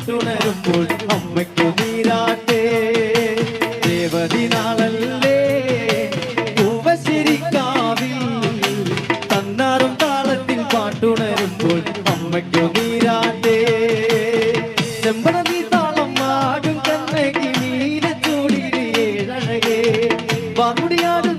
പാട്ടുണരുമ്പോൾ അമ്മയ്ക്ക് നീരാട്ടേ. ദേവതി നാളല്ലേ? പൂവശരിക്കാവിൽ തന്നാറും താളത്തിൽ പാട്ടുണരുമ്പോൾ അമ്മയ്ക്ക് നീരാട്ടേ. ചെമ്പടതി താളം ആടും കണ്ണകി നീലച്ചൂടിയിൽ ഏഴഴകേ. വറുടിയാടും